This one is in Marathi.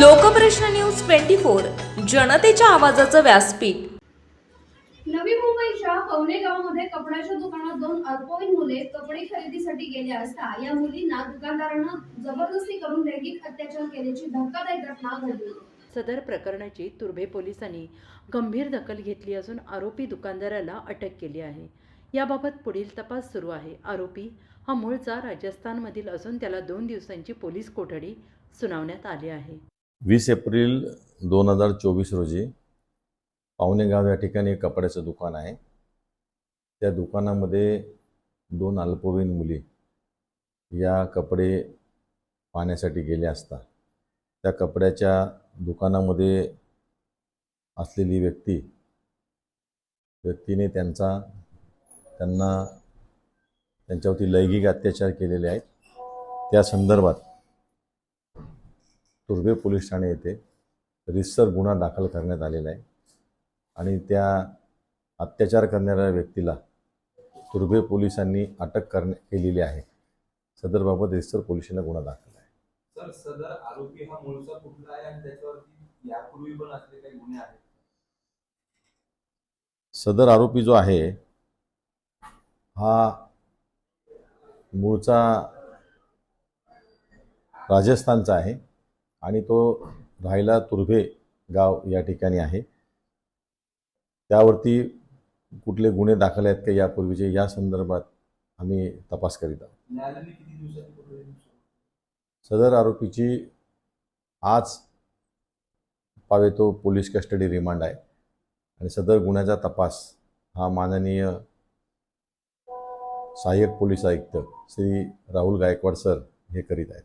लोकप्रश्न न्यूज ट्वेंटी फोर जनतेच्या आवाजाचं व्यासपीठ. नवी मुंबईच्या पवने गावामध्ये कपड्याच्या दुकानात दोन अल्पवयीन मुले कपडे खरेदीसाठी गेले असता या मुलींना दुकानदारानं जबरदस्ती करून लैंगिक अत्याचार केल्याची धक्कादायक घटना घडली. सदर प्रकरणाची तुर्भे पोलिसांनी गंभीर दखल घेतली असून आरोपी दुकानदाराला अटक केली आहे. याबाबत पुढील तपास सुरू आहे. आरोपी हा मूळचा राजस्थानमधील असून त्याला दोन दिवसांची पोलीस कोठडी सुनावण्यात आली आहे. वीस एप्रिल दोन हजार चोवीस रोजी पावणेगाव या ठिकाणी एक कपड्याचं दुकान आहे. त्या दुकानामध्ये दोन अल्पवयीन मुली या कपडे पाहण्यासाठी गेल्या असता त्या कपड्याच्या दुकानामध्ये असलेली व्यक्ती व्यक्तीने त्यांचा त्यांना त्यांच्यावरती लैंगिक अत्याचार केलेले आहेत. त्या संदर्भात तुर्भे पोलीस ठाणे येथे रितसर गुन्हा दाखल करण्यात आलेला आहे. आणि त्या अत्याचार करणाऱ्या व्यक्तीला तुर्भे पोलिसांनी अटक करण्या केलेली आहे. सदरबाबत रितसर पोलिसांना गुन्हा दाखल आहे. सर सदर आरोपी हा मूळचा कुठला आहे आणि त्याच्यावरती यापूर्वी पण असले काही गुन्हे आहेत? सदर आरोपी जो आहे हा मूळचा राजस्थानचा आहे. आणि तो राहायला तुर्भे गाव या ठिकाणी आहे. त्यावरती कुठले गुन्हे दाखल आहेत का यापूर्वीचे या संदर्भात आम्ही तपास करीत आहोत? सदर आरोपीची आज पावेतो पोलीस कस्टडी रिमांड आहे. आणि सदर गुन्ह्याचा तपास हा माननीय सहाय्यक पोलीस आयुक्त श्री राहुल गायकवाड सर हे करीत आहेत.